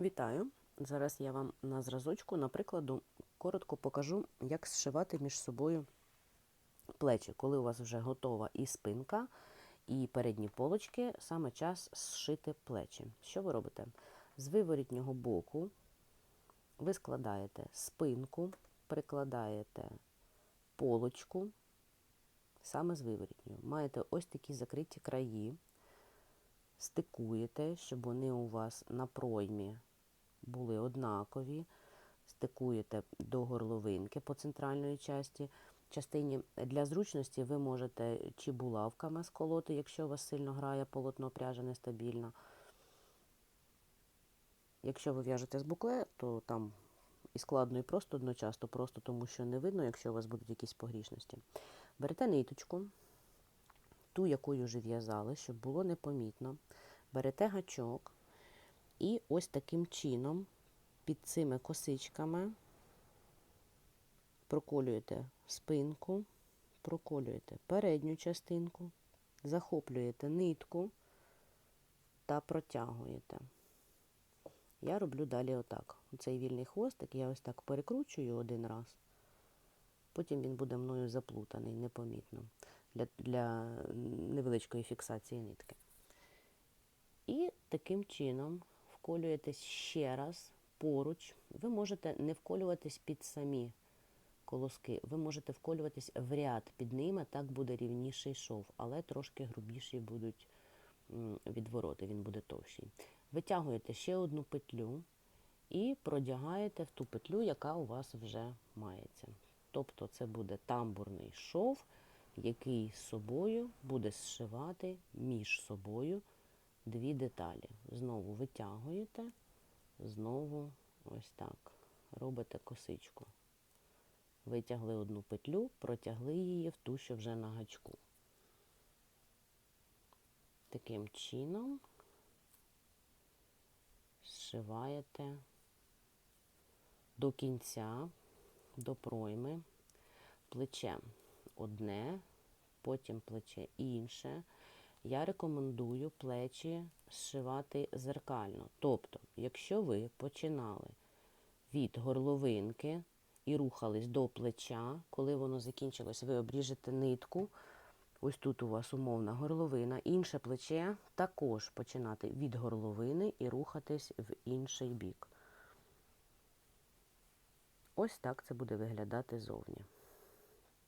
Вітаю! Зараз я вам на зразочку, на прикладу, коротко покажу, як зшивати між собою плечі. Коли у вас вже готова і спинка, і передні полочки, саме час зшити плечі. Що ви робите? З виворітнього боку ви складаєте спинку, прикладаєте полочку, саме з виворітнього. Маєте ось такі закриті краї стикуєте, щоб вони у вас на проймі були однакові, стикуєте до горловинки по центральної часті. частині. Для зручності ви можете чи булавками сколоти, якщо у вас сильно грає полотно пряжа нестабільно. Якщо ви в'яжете з букле, то там і складно, і просто одночасно, просто тому що не видно, якщо у вас будуть якісь погрішності. Берете ниточку, ту, якою вже в'язали, щоб було непомітно. Берете гачок і ось таким чином під цими косичками проколюєте спинку, проколюєте передню частинку, захоплюєте нитку та протягуєте. Я роблю далі отак. Цей вільний хвостик я ось так перекручую один раз, потім він буде мною заплутаний, непомітно для, для невеличкої фіксації нитки. І таким чином вколюєтесь ще раз поруч. Ви можете не вколюватись під самі колоски, ви можете вколюватись в ряд під ними, так буде рівніший шов, але трошки грубіші будуть відвороти, він буде товщий. Витягуєте ще одну петлю і продягаєте в ту петлю, яка у вас вже мається. Тобто це буде тамбурний шов який з собою буде зшивати між собою дві деталі. Знову витягуєте, знову ось так. Робите косичку. Витягли одну петлю, протягли її в ту, що вже на гачку. Таким чином зшиваєте до кінця, до пройми плечем одне, потім плече інше. Я рекомендую плечі зшивати зеркально. Тобто, якщо ви починали від горловинки і рухались до плеча, коли воно закінчилось, ви обріжете нитку. Ось тут у вас умовна горловина, інше плече також починати від горловини і рухатись в інший бік. Ось так це буде виглядати зовні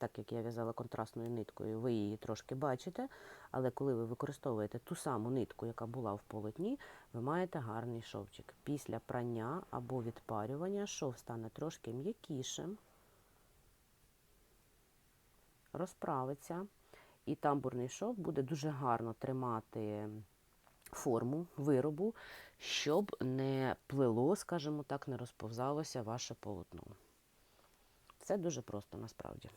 так як я в'язала контрастною ниткою, ви її трошки бачите, але коли ви використовуєте ту саму нитку, яка була в полотні, ви маєте гарний шовчик. Після прання або відпарювання шов стане трошки м'якішим, розправиться, і тамбурний шов буде дуже гарно тримати форму виробу, щоб не плило, скажімо так, не розповзалося ваше полотно. Це дуже просто насправді.